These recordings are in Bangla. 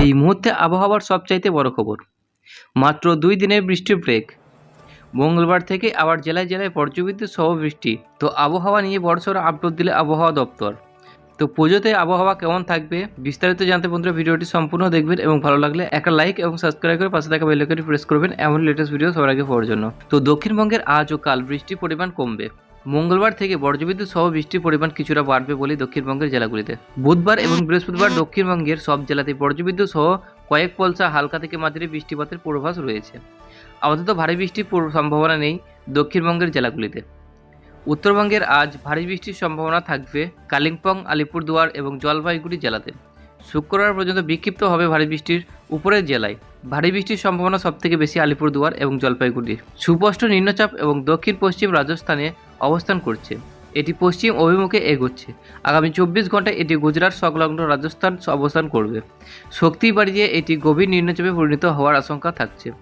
এই মুহূর্তে আবহাওয়ার সবচাইতে বড় খবর। মাত্র দুই দিনের বৃষ্টির ব্রেক মঙ্গলবার থেকে আবার জেলায় জেলায় পর্যবিদ্যুৎ সহ বৃষ্টি। তো আবহাওয়া নিয়ে বড়সড় আপলোড দিলে আবহাওয়া দপ্তর। তো পুজোতে আবহাওয়া কেমন থাকবে, বিস্তারিত জানতে বন্ধুরা ভিডিওটি সম্পূর্ণ দেখবেন এবং ভালো লাগলে একটা লাইক এবং সাবস্ক্রাইব করে পাশে থাকা বেল প্রেস করবেন এমন লেটেস্ট ভিডিও সবার আগে পাওয়ার জন্য। তো দক্ষিণবঙ্গের আজ ও কাল বৃষ্টির পরিমাণ কমবে। মঙ্গলবার থেকে বজ্রবিদ্যুৎ সহ বৃষ্টির পরিমাণ কিছুটা বাড়বে বলে দক্ষিণবঙ্গের জেলাগুলিতে। বুধবার এবং বৃহস্পতিবার দক্ষিণবঙ্গের সব জেলাতে বজ্রবিদ্যুৎ সহ কয়েক পলসা হালকা থেকে মাঝারি বৃষ্টিপাতের পূর্বাভাস রয়েছে। আপাতত ভারী বৃষ্টির সম্ভাবনা নেই দক্ষিণবঙ্গের জেলাগুলিতে। উত্তরবঙ্গের আজ ভারী বৃষ্টির সম্ভাবনা থাকবে কালিম্পং, আলিপুরদুয়ার এবং জলপাইগুড়ি জেলাতে। শুক্রবার পর্যন্ত বিক্ষিপ্ত হবে ভারী বৃষ্টির উপরের জেলায়। ভারী বৃষ্টির সম্ভাবনা সবথেকে বেশি আলিপুরদুয়ার এবং জলপাইগুড়ি সুস্পষ্ট নিম্নচাপ এবং দক্ষিণ পশ্চিম রাজস্থানে অবস্থান করছে। এটি পশ্চিম অভিমুখে এগোচ্ছে। আগামী চব্বিশ ঘন্টায় এটি গুজরাট, সংলগ্ন রাজস্থান অবস্থান করবে। শক্তি বাড়িয়ে এটি গভীর নিম্নচাপে পরিণত হওয়ার আশঙ্কা থাকছে।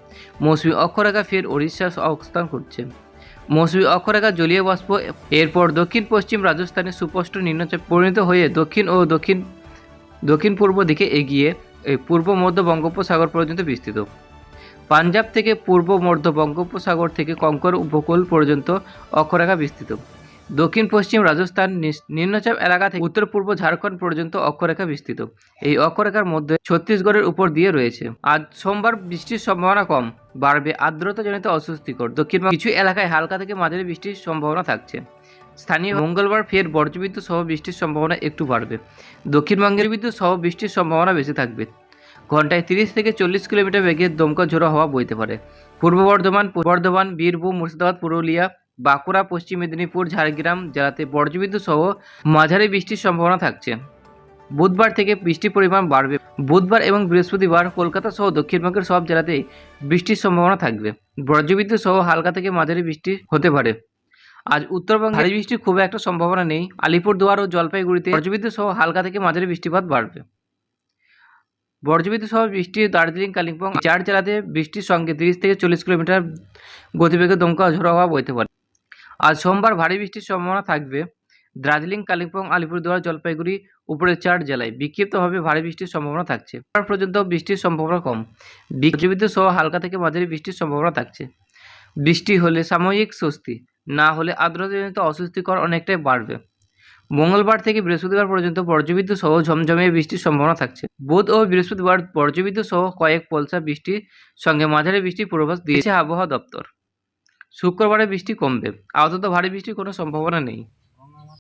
মৌসুমি অক্ষরেখা ফের ওড়িশা অবস্থান করছে। মৌসুমী অক্ষরেখা জলীয় বাষ্প এরপর দক্ষিণ পশ্চিম রাজস্থানে সুস্পষ্ট নিম্নচাপ পরিণত হয়ে দক্ষিণ ও দক্ষিণ দক্ষিণ পূর্ব দিকে এগিয়ে পূর্ব মধ্য বঙ্গোপসাগর পর্যন্ত বিস্তৃত। পাঞ্জাব থেকে পূর্ব মধ্য বঙ্গোপসাগর থেকে কঙ্কর উপকূল পর্যন্ত অক্ষরেখা বিস্তৃত। দক্ষিণ পশ্চিম রাজস্থান নিম্নচাপ এলাকা থেকে উত্তর পূর্ব ঝাড়খণ্ড পর্যন্ত অক্ষরেখা বিস্তৃত। এই অক্ষরেখার মধ্যে ছত্তিশগড়ের উপর দিয়ে রয়েছে। আজ সোমবার বৃষ্টির সম্ভাবনা কম, বাড়বে আর্দ্রতাজনিত অস্বস্তিকর। দক্ষিণ কিছু এলাকায় হালকা থেকে মাঝারি বৃষ্টির সম্ভাবনা থাকছে। স্থানীয় মঙ্গলবার ফের বজ্রবিদ্যুৎ সহ বৃষ্টির সম্ভাবনা একটু বাড়বে। দক্ষিণবঙ্গের বিদ্যুৎ সহ বৃষ্টির সম্ভাবনা বেশি থাকবে। ঘন্টায় তিরিশ থেকে চল্লিশ কিলোমিটার বেগে দমকা ঝোড়ো হওয়া বইতে পারে। পূর্ব বর্ধমান বর্ধমান, বীরভূম, মুর্শিদাবাদ, পুরুলিয়া বাঁকুড়া, পশ্চিম মেদিনীপুর, ঝাড়গ্রাম জেলাতে বজ্রবিদ্যুৎ সহ মাঝারি বৃষ্টির সম্ভাবনা থাকছে। বুধবার থেকে বৃষ্টির পরিমাণ বাড়বে। বুধবার এবং বৃহস্পতিবার কলকাতা সহ দক্ষিণবঙ্গের সব জেলাতেই বৃষ্টির সম্ভাবনা থাকবে। বজ্রবিদ্যুৎ সহ হালকা থেকে মাঝারি বৃষ্টি হতে পারে। আজ উত্তরবঙ্গে ভারী বৃষ্টির খুব একটা সম্ভাবনা নেই। আলিপুরদুয়ার ও জলপাইগুড়িতে বজ্রবিদ্যুৎ সহ হালকা থেকে মাঝারি বৃষ্টিপাত বাড়বে। বজ্রবিদ্যুৎ সহ বৃষ্টি দার্জিলিং, কালিম্পং, চার জেলাতে বৃষ্টির সঙ্গে তিরিশ থেকে চল্লিশ কিলোমিটার গতিবেগে দমকা ঝোড়ো হওয়া বইতে পারে। আজ সোমবার ভারী বৃষ্টির সম্ভাবনা থাকবে। দার্জিলিং, কালিম্পং, আলিপুরদুয়ার, জলপাইগুড়ি উপরের চার জেলায় বিক্ষিপ্তভাবে ভারী বৃষ্টির সম্ভাবনা থাকছে। পর্যন্ত বৃষ্টির সম্ভাবনা কম। বজ্রবিদ্যুৎ সহ হালকা থেকে মাঝারি বৃষ্টির সম্ভাবনা থাকছে। বৃষ্টি হলে সাময়িক স্বস্তি, না হলে আর্দ্রতাজনিত অস্বস্তিকর অনেকটাই বাড়বে। মঙ্গলবার থেকে বৃহস্পতিবার পর্যন্ত বজ্রবিদ্যুৎ সহ ঝমঝমিয়ে বৃষ্টির সম্ভাবনা থাকছে। বুধ ও বৃহস্পতিবার বজ্রবিদ্যুৎ সহ কয়েক পলসা বৃষ্টির সঙ্গে মাঝারি বৃষ্টির পূর্বাভাস দিয়েছে আবহাওয়া দপ্তর। শুক্রবারে বৃষ্টি কমবে। আপাতত ভারী বৃষ্টির কোনো সম্ভাবনা নেই।